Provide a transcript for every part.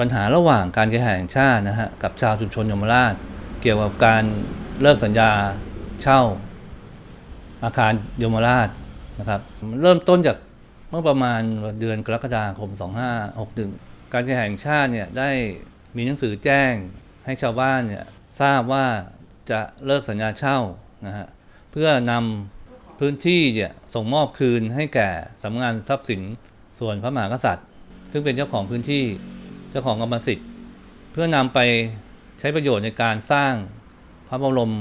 ปัญหาระหว่างการเคหะแห่งชาตินะฮะกับชาวชุมชนยมราช เกี่ยวกับการเลิกสัญญาเช่า อาคารยมราชนะครับเริ่มต้นจากเมื่อประมาณเดือนกรกฎาคม 2561 การเคหะแห่งชาติเนี่ยได้มีหนังสือแจ้งให้ชาวบ้านเนี่ยทราบว่าจะเลิกสัญญาเช่านะฮะเพื่อนำพื้นที่เนี่ยส่งมอบคืนให้แก่สำนักงานทรัพย์สินส่วนพระมหากษัตริย์ ซึ่งเป็นเจ้าของพื้นที่ เจ้าของกรรมสิทธิ์ เพื่อนำไปใช้ประโยชน์ในการสร้างพระบรม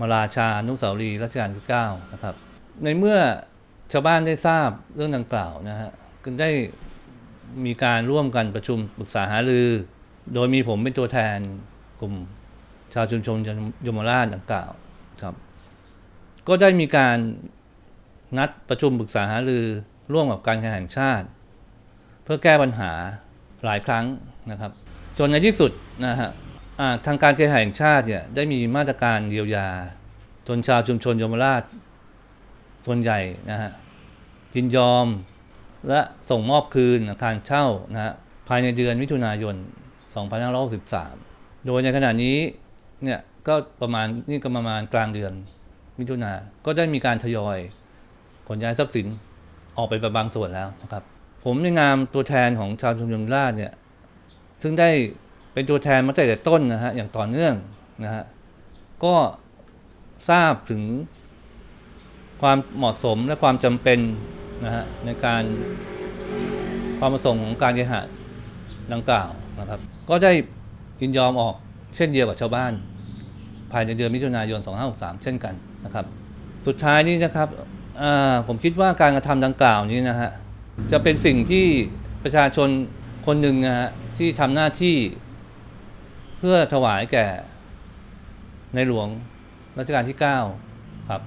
มาราชานุสาวรีย์รัชกาลที่9นะครับ ในเมื่อชาวบ้านได้ทราบเรื่องดังกล่าวนะฮะก็ได้มีการร่วมกันประชุมปรึกษาหารือ โดยมีผมเป็นตัวแทนกลุ่มชาวชุมชนยมราชดังกล่าวครับ ก็ได้มีการนัดประชุมปรึกษาหารือร่วมกับการแข่งชาติ เพื่อแก้ปัญหา หลายครั้งนะครับ จนในที่สุดนะฮะทางการเคหะแห่งชาติเนี่ยได้มีมาตรการเยียวยา จนชาวชุมชนยมราช ส่วนใหญ่นะฮะยินยอมและส่งมอบคืนอาคารเช่านะฮะภายในเดือนมิถุนายน 2563 โดยในขณะนี้เนี่ยก็ประมาณนี่ก็ประมาณกลางเดือนมิถุนาก็ได้มีการทยอยขนย้ายทรัพย์สินออกไปบางส่วนแล้วนะครับ ผมในนามตัวแทนของชาวชุมชนราชเนี่ยซึ่งได้เป็นตัวแทนมาตั้งแต่ต้นนะฮะอย่างต่อเนื่องนะฮะก็ทราบถึงความเหมาะสมและความจำเป็นนะฮะในการความประสงค์ของการเคหะดังกล่าวนะครับ ก็ได้ยินยอมออกเช่นเดียวกับชาวบ้าน ภายในเดือนมิถุนายน 2563 เช่นกันนะครับ สุดท้ายนี้นะครับผมคิดว่าการกระทำดังกล่าวนี้นะฮะ จะเป็นสิ่งที่ประชาชนคนหนึ่งนะฮะที่ทำหน้าที่เพื่อถวายแก่ในหลวงรัชกาลที่ 9 ครับ